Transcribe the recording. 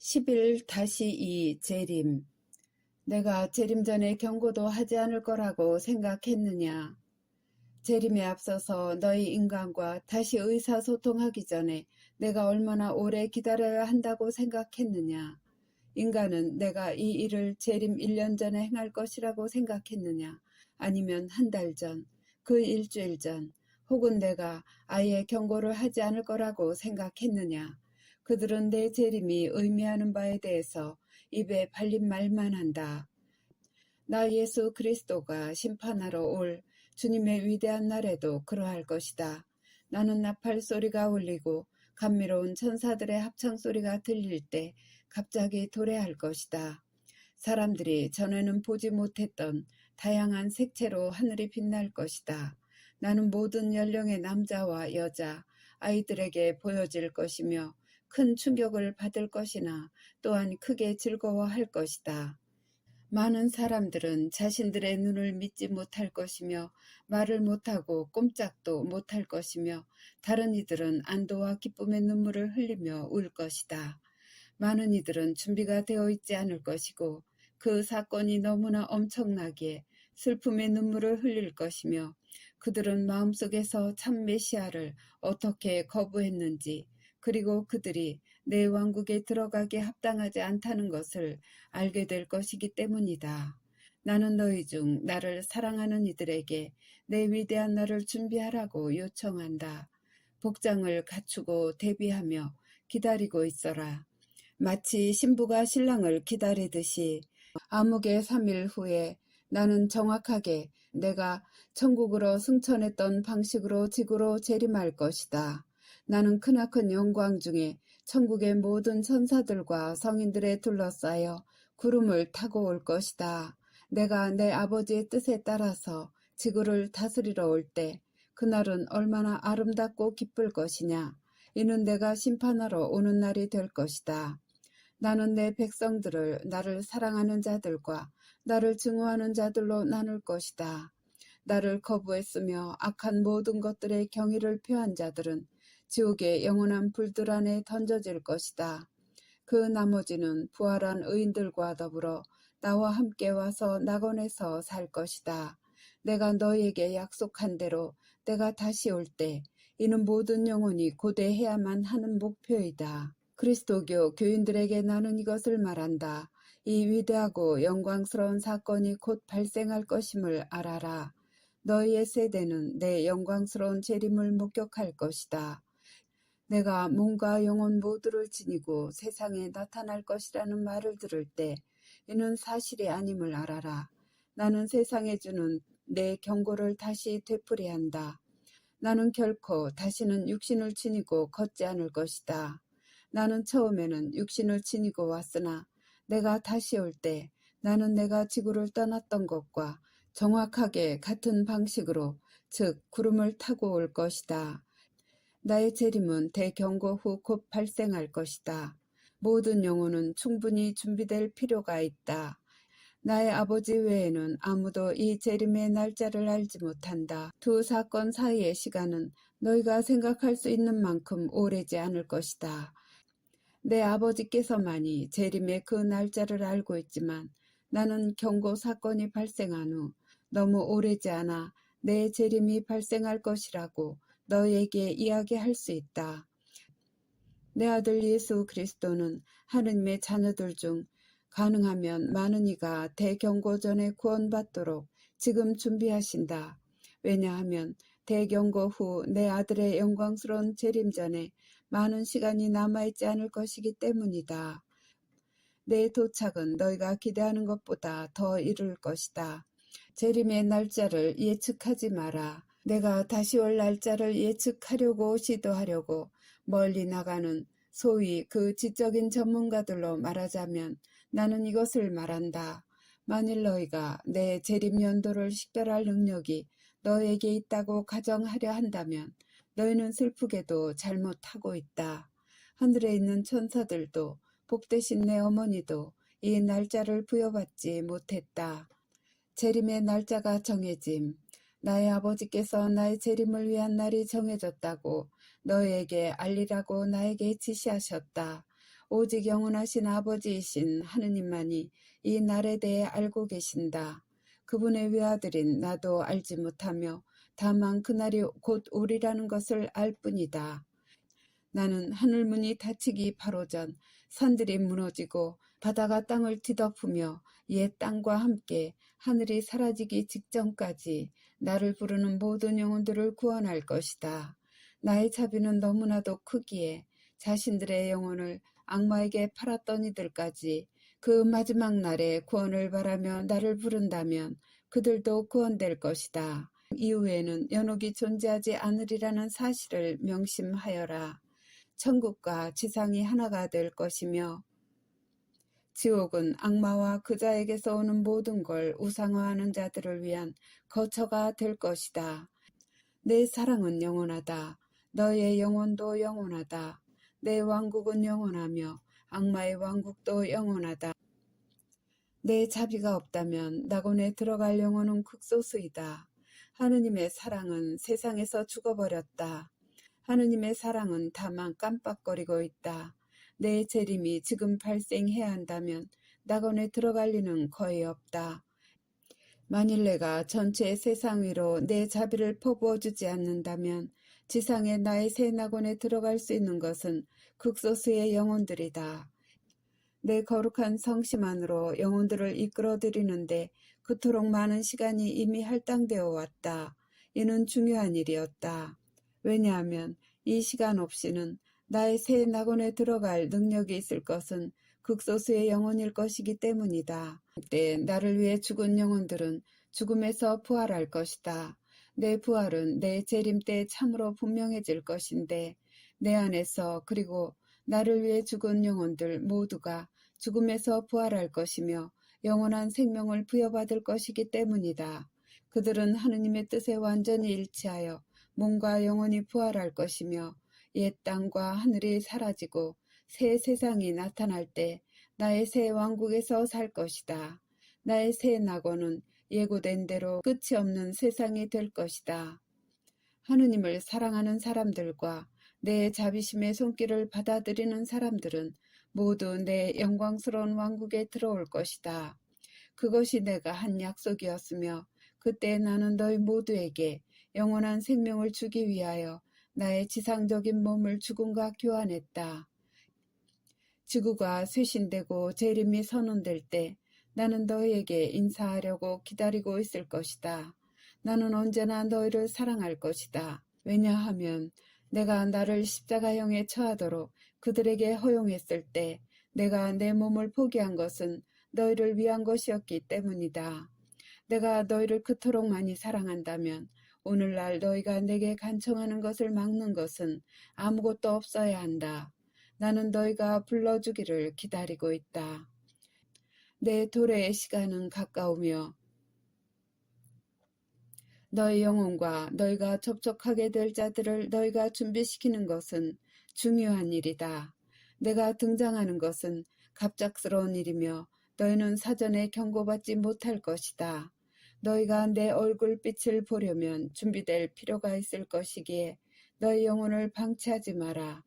10일 다시 이 재림. 내가 재림 전에 경고도 하지 않을 거라고 생각했느냐. 재림에 앞서서 너희 인간과 다시 의사소통하기 전에 내가 얼마나 오래 기다려야 한다고 생각했느냐. 인간은 내가 이 일을 재림 1년 전에 행할 것이라고 생각했느냐. 아니면 한 달 전, 그 일주일 전, 혹은 내가 아예 경고를 하지 않을 거라고 생각했느냐. 그들은 내 재림이 의미하는 바에 대해서 입에 발린 말만 한다. 나 예수 그리스도가 심판하러 올 주님의 위대한 날에도 그러할 것이다. 나는 나팔 소리가 울리고 감미로운 천사들의 합창 소리가 들릴 때 갑자기 도래할 것이다. 사람들이 전에는 보지 못했던 다양한 색채로 하늘이 빛날 것이다. 나는 모든 연령의 남자와 여자, 아이들에게 보여질 것이며 큰 충격을 받을 것이나 또한 크게 즐거워할 것이다. 많은 사람들은 자신들의 눈을 믿지 못할 것이며 말을 못하고 꼼짝도 못할 것이며 다른 이들은 안도와 기쁨의 눈물을 흘리며 울 것이다. 많은 이들은 준비가 되어 있지 않을 것이고 그 사건이 너무나 엄청나기에 슬픔의 눈물을 흘릴 것이며 그들은 마음속에서 참 메시아를 어떻게 거부했는지 그리고 그들이 내 왕국에 들어가게 합당하지 않다는 것을 알게 될 것이기 때문이다. 나는 너희 중 나를 사랑하는 이들에게 내 위대한 날을 준비하라고 요청한다. 복장을 갖추고 대비하며 기다리고 있어라. 마치 신부가 신랑을 기다리듯이 암흑의 3일 후에 나는 정확하게 내가 천국으로 승천했던 방식으로 지구로 재림할 것이다. 나는 크나큰 영광 중에 천국의 모든 천사들과 성인들에 둘러싸여 구름을 타고 올 것이다. 내가 내 아버지의 뜻에 따라서 지구를 다스리러 올 때 그날은 얼마나 아름답고 기쁠 것이냐. 이는 내가 심판하러 오는 날이 될 것이다. 나는 내 백성들을 나를 사랑하는 자들과 나를 증오하는 자들로 나눌 것이다. 나를 거부했으며 악한 모든 것들의 경의를 표한 자들은 지옥의 영원한 불들 안에 던져질 것이다. 그 나머지는 부활한 의인들과 더불어 나와 함께 와서 낙원에서 살 것이다. 내가 너희에게 약속한 대로 내가 다시 올 때 이는 모든 영혼이 고대해야만 하는 목표이다. 그리스도교 교인들에게 나는 이것을 말한다. 이 위대하고 영광스러운 사건이 곧 발생할 것임을 알아라. 너희의 세대는 내 영광스러운 재림을 목격할 것이다. 내가 몸과 영혼 모두를 지니고 세상에 나타날 것이라는 말을 들을 때 이는 사실이 아님을 알아라. 나는 세상에 주는 내 경고를 다시 되풀이한다. 나는 결코 다시는 육신을 지니고 걷지 않을 것이다. 나는 처음에는 육신을 지니고 왔으나 내가 다시 올 때 나는 내가 지구를 떠났던 것과 정확하게 같은 방식으로 즉 구름을 타고 올 것이다. 나의 재림은 대경고 후 곧 발생할 것이다. 모든 영혼은 충분히 준비될 필요가 있다. 나의 아버지 외에는 아무도 이 재림의 날짜를 알지 못한다. 두 사건 사이의 시간은 너희가 생각할 수 있는 만큼 오래지 않을 것이다. 내 아버지께서만이 재림의 그 날짜를 알고 있지만 나는 경고 사건이 발생한 후 너무 오래지 않아 내 재림이 발생할 것이라고 너에게 이야기할 수 있다. 내 아들 예수 그리스도는 하느님의 자녀들 중 가능하면 많은 이가 대경고 전에 구원받도록 지금 준비하신다. 왜냐하면 대경고 후 내 아들의 영광스러운 재림 전에 많은 시간이 남아있지 않을 것이기 때문이다. 내 도착은 너희가 기대하는 것보다 더 이를 것이다. 재림의 날짜를 예측하지 마라. 내가 다시 올 날짜를 예측하려고 시도하려고 멀리 나가는 소위 그 지적인 전문가들로 말하자면 나는 이것을 말한다. 만일 너희가 내 재림 연도를 식별할 능력이 너에게 있다고 가정하려 한다면 너희는 슬프게도 잘못하고 있다. 하늘에 있는 천사들도 복되신 내 어머니도 이 날짜를 부여받지 못했다. 재림의 날짜가 정해짐. 나의 아버지께서 나의 재림을 위한 날이 정해졌다고 너희에게 알리라고 나에게 지시하셨다. 오직 영원하신 아버지이신 하느님만이 이 날에 대해 알고 계신다. 그분의 외아들인 나도 알지 못하며 다만 그날이 곧 오리라는 것을 알 뿐이다. 나는 하늘 문이 닫히기 바로 전 산들이 무너지고 바다가 땅을 뒤덮으며 옛 땅과 함께 하늘이 사라지기 직전까지 나를 부르는 모든 영혼들을 구원할 것이다. 나의 자비는 너무나도 크기에 자신들의 영혼을 악마에게 팔았던 이들까지 그 마지막 날에 구원을 바라며 나를 부른다면 그들도 구원될 것이다. 이후에는 연옥이 존재하지 않으리라는 사실을 명심하여라. 천국과 지상이 하나가 될 것이며 지옥은 악마와 그자에게서 오는 모든 걸 우상화하는 자들을 위한 거처가 될 것이다. 내 사랑은 영원하다. 너의 영혼도 영원하다. 내 왕국은 영원하며 악마의 왕국도 영원하다. 내 자비가 없다면 낙원에 들어갈 영혼은 극소수이다. 하느님의 사랑은 세상에서 죽어버렸다. 하느님의 사랑은 다만 깜빡거리고 있다. 내 재림이 지금 발생해야 한다면 낙원에 들어갈 리는 거의 없다. 만일 내가 전체 세상 위로 내 자비를 퍼부어 주지 않는다면 지상에 나의 새 낙원에 들어갈 수 있는 것은 극소수의 영혼들이다. 내 거룩한 성심안으로 영혼들을 이끌어들이는데 그토록 많은 시간이 이미 할당되어 왔다. 이는 중요한 일이었다. 왜냐하면 이 시간 없이는 나의 새 낙원에 들어갈 능력이 있을 것은 극소수의 영혼일 것이기 때문이다. 그때 나를 위해 죽은 영혼들은 죽음에서 부활할 것이다. 내 부활은 내 재림 때 참으로 분명해질 것인데 내 안에서 그리고 나를 위해 죽은 영혼들 모두가 죽음에서 부활할 것이며 영원한 생명을 부여받을 것이기 때문이다. 그들은 하느님의 뜻에 완전히 일치하여 몸과 영혼이 부활할 것이며 옛 땅과 하늘이 사라지고 새 세상이 나타날 때 나의 새 왕국에서 살 것이다. 나의 새 낙원은 예고된 대로 끝이 없는 세상이 될 것이다. 하느님을 사랑하는 사람들과 내 자비심의 손길을 받아들이는 사람들은 모두 내 영광스러운 왕국에 들어올 것이다. 그것이 내가 한 약속이었으며 그때 나는 너희 모두에게 영원한 생명을 주기 위하여 나의 지상적인 몸을 죽음과 교환했다. 지구가 쇄신되고 재림이 선언될 때 나는 너희에게 인사하려고 기다리고 있을 것이다. 나는 언제나 너희를 사랑할 것이다. 왜냐하면 내가 나를 십자가형에 처하도록 그들에게 허용했을 때 내가 내 몸을 포기한 것은 너희를 위한 것이었기 때문이다. 내가 너희를 그토록 많이 사랑한다면 오늘날 너희가 내게 간청하는 것을 막는 것은 아무것도 없어야 한다. 나는 너희가 불러주기를 기다리고 있다. 내 도래의 시간은 가까우며 너희 영혼과 너희가 접촉하게 될 자들을 너희가 준비시키는 것은 중요한 일이다. 내가 등장하는 것은 갑작스러운 일이며 너희는 사전에 경고받지 못할 것이다. 너희가 내 얼굴빛을 보려면 준비될 필요가 있을 것이기에 너희 영혼을 방치하지 마라.